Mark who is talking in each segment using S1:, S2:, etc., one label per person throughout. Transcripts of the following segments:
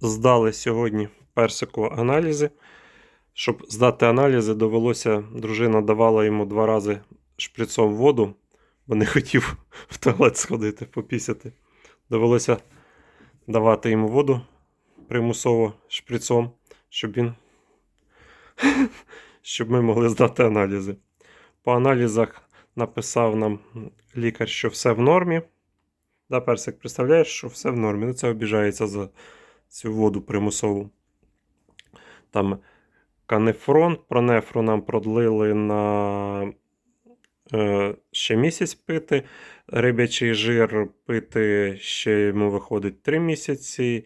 S1: здали сьогодні персику аналізи. Щоб здати аналізи, довелося, дружина давала йому два рази шприцом воду, бо не хотів в туалет сходити, попісяти. Довелося давати йому воду примусово шприцом, щоб він. щоб ми могли здати аналізи. По аналізах написав нам лікар, що все в нормі. Да, Персик, представляєш, що все в нормі. Ну, це обіжається за цю воду примусову. Там канефрон, пронефру нам продлили на е, ще місяць пити. Рибячий жир пити ще йому виходить 3 місяці.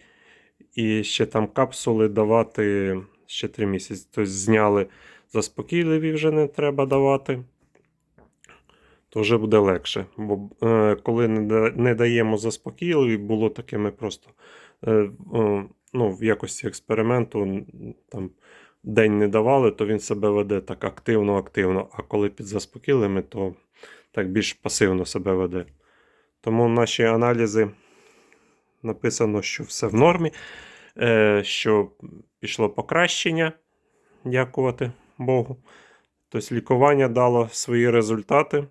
S1: І ще там капсули давати ще 3 місяці. Тобто зняли заспокійливі вже не треба давати. То вже буде легше. Бо е, коли не, даємо заспокійливі, було таке ми просто ну, в якості експерименту там, день не давали, то він себе веде так активно-активно. А коли під заспокійливими, то так більш пасивно себе веде. Тому наші аналізи написано, що все в нормі, е, що пішло покращення, дякувати Богу. Тобто лікування дало свої результати.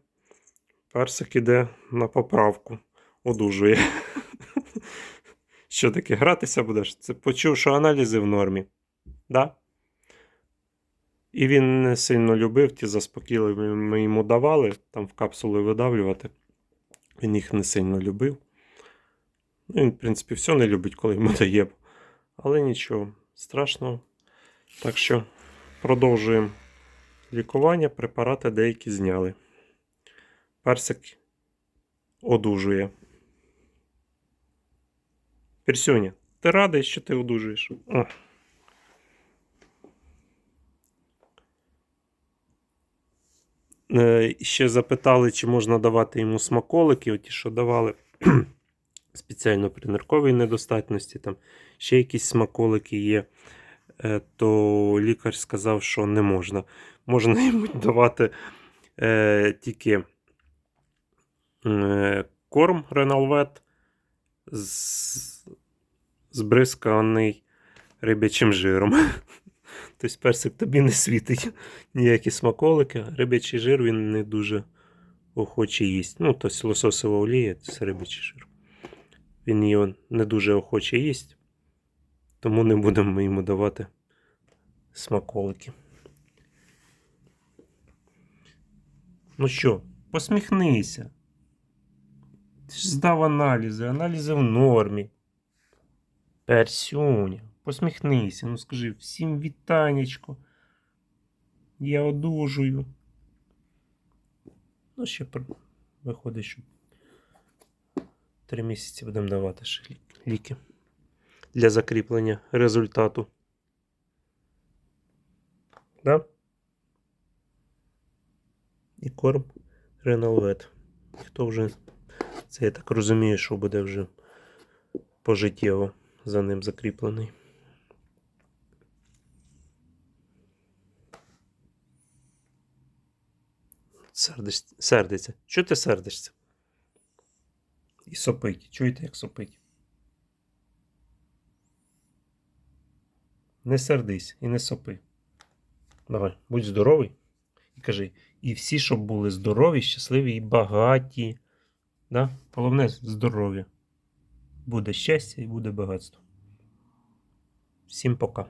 S1: Персик іде на поправку, одужує. Що таке, гратися будеш? Це почув, що аналізи в нормі. Да? І він не сильно любив ті заспокійливі ми йому давали, там в капсули видавлювати. Він їх не сильно любив. Ну, Він, в принципі, все не любить, коли йому даємо. Але нічого, страшного. Так що продовжуємо лікування, препарати деякі зняли. Персик одужує. Персюня, ти радий, що ти одужуєш? О. Е, Ще запитали, чи можна давати йому смаколики, оті, що давали спеціально при нирковій недостатності, там ще якісь смаколики є, Е, то лікар сказав, що не можна. Можна йому давати е, тільки е, корм Реналвет збризканий рибячим жиром. Тобто персик тобі не світить ніякі смаколики, рибячий жир він не дуже охоче їсть. Ну, тобто лососова олія це рибячий жир. Він його не дуже охоче їсть, тому не будемо йому давати смаколики. Ну що, посміхнися. Ти ж здав аналізи, аналізи в нормі. Персюня, посміхнися, ну скажи всім вітанечко. Я одужую. Ну, ще виходить, що три місяці будемо давати ще ліки для закріплення результату. Да? І корм Реналвет. Хто вже це я так розумію, що буде вже пожиттєво за ним закріплений. Сердиш, сердиться. Чого ти сердишся? І сопить. Чуєте, як сопить? Не сердись і не сопи. Давай, будь здоровий. І кажи, і всі, щоб були здорові, щасливі і багаті. Да? Головне здоров'я. Буде щастя і буде багатство. Всім пока.